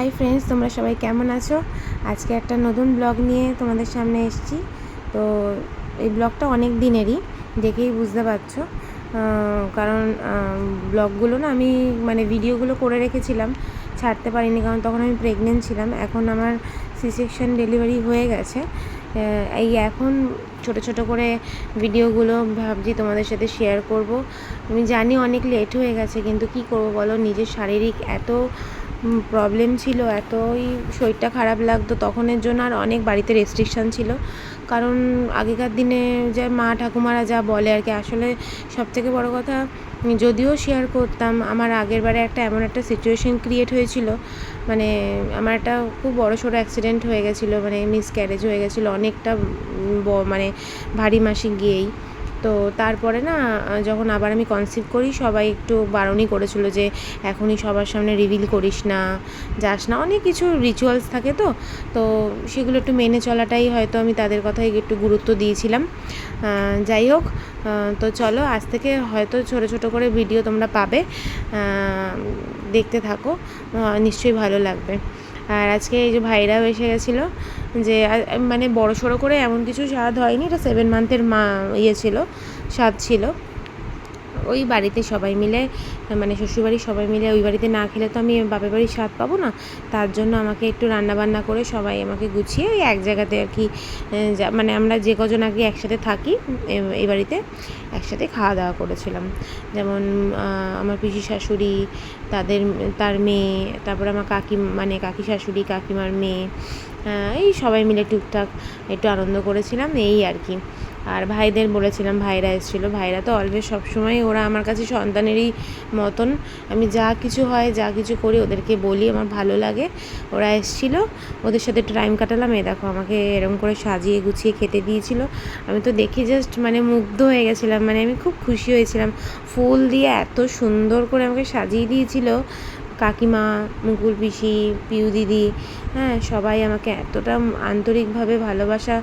Hi friends তোমরা সবাই কেমন আছো? আজকে একটা নতুন ব্লগ নিয়ে তোমাদের সামনে এসেছি। তো এই ব্লগটা অনেক দিনেরই, দেখেই বুঝতে পারছ। কারণ ব্লগগুলো না আমি মানে ভিডিওগুলো করে রেখেছিলাম, ছাড়তে পারিনি কারণ তখন আমি প্রেগনেন্ট ছিলাম। এখন আমার সি সেকশন ডেলিভারি হয়ে গেছে। এই এখন ছোট ছোট করে ভিডিওগুলো ভাবছি তোমাদের সাথে শেয়ার করব। আমি জানি অনেক লেট হয়ে গেছে, কিন্তু কি করব বলো? নিজের শারীরিক এত প্রবলেম ছিল, এতই শরীরটা খারাপ লাগতো। তখনের জন্য আর অনেক বাড়িতে রেস্ট্রিকশান ছিল। কারণ আগেকার দিনে যে মা ঠাকুমারা যা বলে আর কি, আসলে সবথেকে বড় কথা, যদিও শেয়ার করতাম, আমার আগের বারে একটা এমন একটা সিচুয়েশন ক্রিয়েট হয়েছিল। মানে আমার একটা খুব বড় সড়ো অ্যাক্সিডেন্ট হয়ে গেছিল মানে মিস ক্যারেজ হয়ে গেছিল, অনেকটা মানে ভারী মাসিক গিয়েই। তো তারপরে না, যখন আবার আমি কনসিভ করি, সবাই একটু বারণই করেছিল যে, এখনই সবার সামনে রিভিল করিস না, যাস না। অনেক কিছু রিচুয়ালস থাকে তো তো সেগুলো একটু মেনে চলাটাই হয়তো আমি তাদের কথাই একটু গুরুত্ব দিয়েছিলাম। যাই হোক তো চলো, আজ থেকে হয়তো ছোট ছোট করে ভিডিও তোমরা পাবে। দেখতে থাকো নিশ্চয়ই ভালো লাগবে। আর আজকে এই যে ভাইরাও এসে গেছিল যে মানে বড় সড়ো করে এমন কিছু স্বাদ হয়নি। এটা সেভেন মান্থের মা ইয়ে ছিল স্বাদ ছিল। ওই বাড়িতে সবাই মিলে মানে শ্বশুরবাড়ির সবাই মিলে ওই বাড়িতে না খেলে তো আমি বাপের বাড়ির স্বাদ পাবো না। তার জন্য আমাকে একটু রান্না বান্না করে সবাই আমাকে গুছিয়ে ওই এক জায়গাতে আর কি মানে আমরা যে কজন আগে একসাথে থাকি এই বাড়িতে, একসাথে খাওয়া দাওয়া করেছিলাম। যেমন আমার পিসি শাশুড়ি, তাদের, তার মেয়ে, তারপর আমার কাকি মানে কাকি শাশুড়ি, কাকিমার মেয়ে এই সবাই মিলে টুকটাক একটু আনন্দ করেছিলাম, এই আর কি। আর ভাইদের বলেছিলাম, ভাইরা এসেছিল, ভাইরা তো অলওয়েজ সবসময় ওরা আমার কাছে সন্তানেরই মতন। আমি যা কিছু হয়, যা কিছু করি ওদেরকে বলি, আমার ভালো লাগে। ওরা এসেছিল, ওদের সাথে টাইম কাটালাম এ দেখো আমাকে এরকম করে সাজিয়ে গুছিয়ে খেতে দিয়েছিল। আমি তো দেখে জাস্ট মানে মুগ্ধ হয়ে গেছিলাম মানে আমি খুব খুশি হয়েছিলাম। ফুল দিয়ে এত সুন্দর করে আমাকে সাজিয়ে দিয়েছিল কাকিমা, মুকুল পিসি, পিউ দিদি হ্যাঁ সবাই আমাকে এতটা আন্তরিকভাবে ভালোবাসা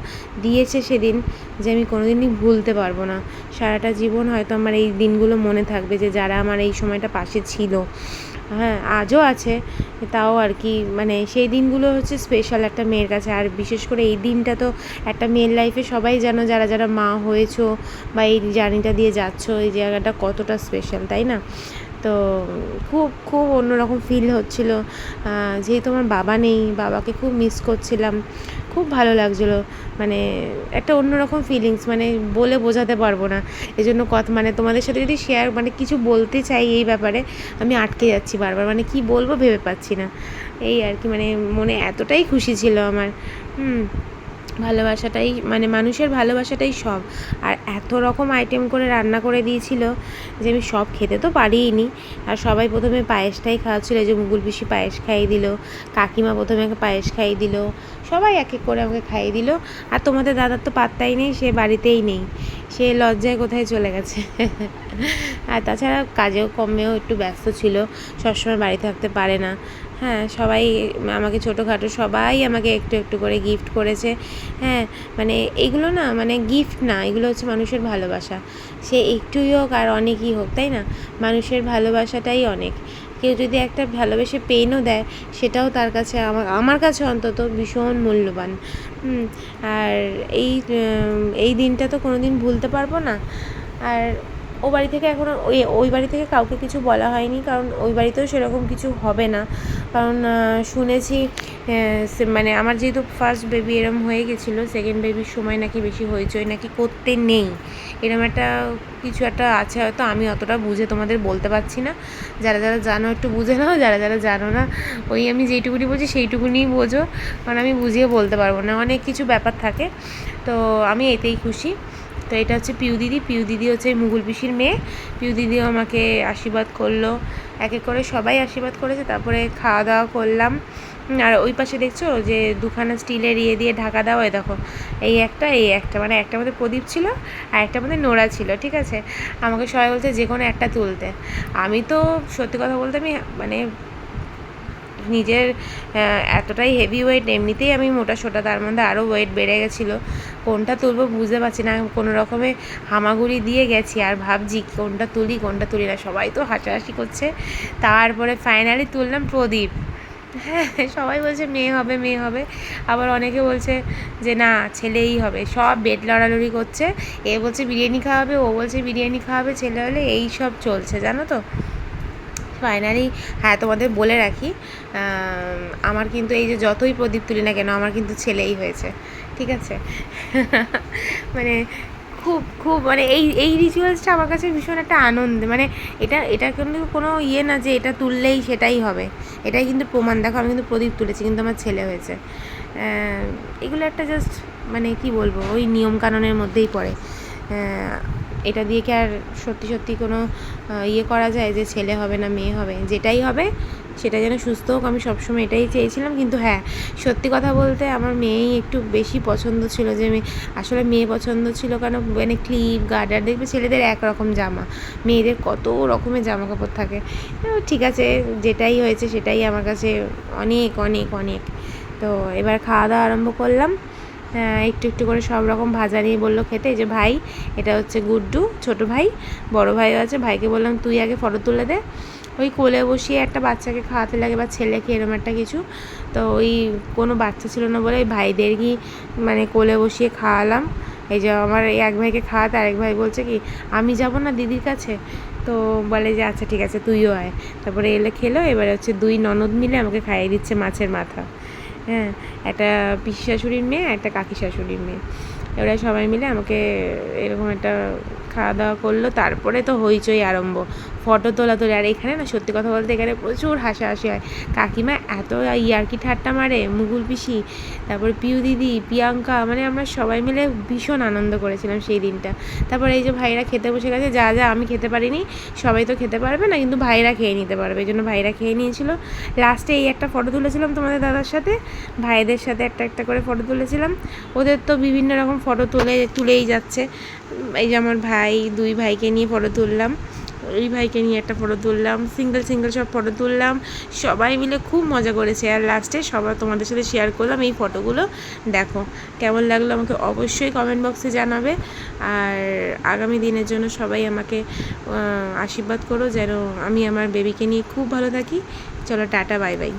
দিয়েছে সেদিন যে আমি কোনোদিনই ভুলতে পারব না। সারাটা জীবন হয়তো আমার এই দিনগুলো মনে থাকবে যে যারা আমার এই সময়টা পাশে ছিল। হ্যাঁ আজও আছে, তাও আর কি মানে সেই দিনগুলো হচ্ছে স্পেশাল একটা মেয়ের কাছে। আর বিশেষ করে এই দিনটা তো একটা মেয়ের লাইফে সবাই জানো, যারা যারা মা হয়েছো বা এই জার্নিটা দিয়ে যাচ্ছো, এই জায়গাটা কতটা স্পেশাল তাই না? তো খুব খুব অন্যরকম ফিল হচ্ছিল। যেহেতু আমার বাবা নেই, বাবাকে খুব মিস করছিলাম। খুব ভালো লাগছিল। মানে একটা অন্যরকম ফিলিংস মানে বলে বোঝাতে পারব না। এই জন্য কথা মানে তোমাদের সাথে যদি শেয়ার মানে কিছু বলতে চাই এই ব্যাপারে, আমি আটকে যাচ্ছি বারবার। মানে কি বলব ভেবে পাচ্ছি না। এই আর কি মানে মনে এতটাই খুশি ছিল আমার। হুম। ভালোবাসাটাই মানে মানুষের ভালোবাসাটাই সব। আর এত রকম আইটেম করে রান্না করে দিয়েছিল যে আমি সব খেতে তো পারিই নি আর সবাই প্রথমে পায়েসটাই খাওয়াচ্ছিল যে মুগুল পিসি পায়েস খাইয়ে দিল, কাকিমা প্রথমে আমাকে পায়েস খাইয়ে দিল, সবাই এক এক করে আমাকে খাইয়ে দিল। আর তোমাদের দাদার তো পাত্তাই নেই, সে বাড়িতেই নেই। সে লজ্জায় কোথায় চলে গেছে। আর তাছাড়া কাজেও কমেও একটু ব্যস্ত ছিল, সবসময় বাড়ি থাকতে পারে না। হ্যাঁ সবাই, আমাকে ছোটোখাটো সবাই আমাকে একটু একটু করে গিফট করেছে। হ্যাঁ মানে এগুলো না মানে গিফট না, এগুলো হচ্ছে মানুষের ভালোবাসা। সে একটুই হোক আর অনেকই হোক, তাই না? মানুষের ভালোবাসাটাই অনেক। কেউ যদি একটা ভালোবেসে পেনও দেয়, সেটাও তার কাছে আমার আমার কাছে অন্তত ভীষণ মূল্যবান। আর এই এই দিনটা তো কোনো দিন ভুলতে পারব না। আর ও বাড়ি থেকে এখনও ওই ওই বাড়ি থেকে কাউকে কিছু বলা হয়নি, কারণ ওই বাড়িতেও সেরকম কিছু হবে না। কারণ শুনেছি মানে আমার যেহেতু ফার্স্ট বেবি এরম হয়ে গেছিল সেকেন্ড বেবির সময় নাকি বেশি হইচই, নাকি করতে নেই। এরম একটা কিছু একটা আছে, হয়তো আমি অতটা বুঝে তোমাদের বলতে পারছি না। যারা যারা জানো একটু বুঝে নাও, যারা যারা জানো না, ওই আমি যেইটুকুনি বুঝি সেইটুকুনিই বোঝো, কারণ আমি বুঝিয়ে বলতে পারব না, অনেক কিছু ব্যাপার থাকে। তো আমি এতেই খুশি। তো এটা হচ্ছে পিউ দিদি। পিউ দিদি হচ্ছে মুগুল পিসির মেয়ে। পিউ দিদিও আমাকে আশীর্বাদ করল। এক এক করে সবাই আশীর্বাদ করেছে। তারপরে খাওয়া দাওয়া করলাম। আর ওই পাশে দেখছ যে দুখানা স্টিলের ইয়ে দিয়ে ঢাকা দেওয়া দেখো। এই একটা এই একটা। মানে একটা মধ্যে প্রদীপ ছিল আর একটা মধ্যে নোড়া ছিল, ঠিক আছে? আমাকে সবাই বলছে যে কোনো একটা তুলতে। আমি তো সত্যি কথা বলতে আমি মানে নিজের এতটাই হেভি ওয়েট এমনিতেই আমি মোটা সোটা, তার মধ্যে আরও ওয়েট বেড়ে গেছিল। কোনটা তুলবো বুঝতে পারছি না। কোনো রকমে হামাগুড়ি দিয়ে গেছি আর ভাবছি কোনটা তুলি কোনটা তুলি না। সবাই তো হাসাহাসি করছে। তারপরে ফাইনালি তুললাম প্রদীপ। হ্যাঁ সবাই বলছে মেয়ে হবে মেয়ে হবে। আবার অনেকে বলছে যে না, ছেলেই হবে। সব বেড লড়ালড়ি করছে। এ বলছে বিরিয়ানি খাওয়াবে, ও বলছে বিরিয়ানি খাওয়াবে, ছেলে হলে এই সব চলছে, জানো তো? ফাইনালি হ্যাঁ তোমাদের বলে রাখি আমার কিন্তু এই যে যতই প্রদীপ তুলি না কেন, আমার কিন্তু ছেলেই হয়েছে। ঠিক আছে? মানে খুব খুব মানে এই এই রিচুয়ালসটা আমার কাছে ভীষণ একটা আনন্দ। মানে এটা এটা কিন্তু কোনো ইয়ে না যে এটা তুললেই সেটাই হবে। এটাই কিন্তু প্রমাণ। দেখো, আমি কিন্তু প্রদীপ তুলেছি, কিন্তু আমার ছেলে হয়েছে। এগুলো একটা জাস্ট মানে কি বলব, ওই নিয়ম কানুনের মধ্যেই পড়ে। এটা দিয়ে কি আর সত্যি সত্যি কোনো ইয়ে করা যায় যে ছেলে হবে না, মেয়ে হবে? যেটাই হবে সেটা যেন সুস্থ হোক, আমি সবসময় এটাই চেয়েছিলাম। কিন্তু হ্যাঁ সত্যি কথা বলতে আমার মেয়েই একটু বেশি পছন্দ ছিল যে আসলে মেয়ে পছন্দ ছিল কেন? মানে ক্লিপ, গার্ডার, দেখবে ছেলেদের একরকম জামা। মেয়েদের কত রকমের জামা কাপড় থাকে ঠিক আছে, যেটাই হয়েছে সেটাই আমার কাছে অনেক অনেক অনেক। তো এবার খাওয়া দাওয়া আরম্ভ করলাম। একটু একটু করে সব রকম ভাজা নিয়ে বলল খেতে। যে ভাই, এটা হচ্ছে গুড্ডু, ছোট ভাই, বড় ভাইও আছে। ভাইকে বললাম, তুই আগে ফটো তুলে দে। ওই কোলে বসিয়ে একটা বাচ্চাকে খাওয়াতে লাগে বা ছেলেকে, এরম একটা কিছু। তো ওই কোনো বাচ্চা ছিল না বলে ওই ভাইদেরই মানে কোলে বসিয়ে খাওয়ালাম। এই যে আমার এই এক ভাইকে খাওয়াতে আরেক ভাই বলছে কি, আমি যাব না দিদির কাছে? তো বলে যে আচ্ছা ঠিক আছে, তুইও আয়। তারপরে এলে খেলো। এবারে হচ্ছে দুই ননদ মিলে আমাকে খাইয়ে দিচ্ছে মাছের মাথা। হ্যাঁ একটা পিসি শাশুড়ির মেয়ে একটা কাকি শাশুড়ির মেয়ে। ওরা সবাই মিলে আমাকে এরকম একটা খাওয়া দাওয়া করল, তারপরে তো হইচই আরম্ভ। ফটো তোলা তোলে। আর এখানে না সত্যি কথা বলতে এখানে প্রচুর হাসাহাসি হয়। কাকিমা এত ইয়ার্কি ঠাট্টা মারে, মুগুল পিসি, তারপরে পিউ দিদি, প্রিয়াঙ্কা মানে আমরা সবাই মিলে ভীষণ আনন্দ করেছিলাম সেই দিনটা। তারপর এই যে ভাইরা খেতে বসে গেছে, যা যা আমি খেতে পারিনি, সবাই তো খেতে পারবে না, কিন্তু ভাইরা খেয়ে নিতে পারবে। এই জন্য ভাইরা খেয়ে নিয়েছিল। লাস্টে এই একটা ফটো তুলেছিলাম তোমাদের দাদার সাথে, ভাইদের সাথে একটা একটা করে ফটো তুলেছিলাম। ওদের তো বিভিন্ন রকম ফটো তুলে, তুলেই যাচ্ছে। এই যে আমার ভাই, দুই ভাইকে নিয়ে ফটো তুললাম। ওই ভাইকে নিয়ে একটা ফটো তুললাম সিঙ্গেল সিঙ্গেল সব ফটো তুললাম, সবাই মিলে খুব মজা করেছে। আর লাস্টে সবার তোমাদের সাথে শেয়ার করলাম এই ফটোগুলো। দেখো, কেমন লাগল আমাকে অবশ্যই কমেন্ট বক্সে জানাবে। আর আগামী দিনের জন্য সবাই আমাকে আশীর্বাদ করো যেন আমি আমার বেবিকে নিয়ে খুব ভালো থাকি। চলো টাটা বাই বাই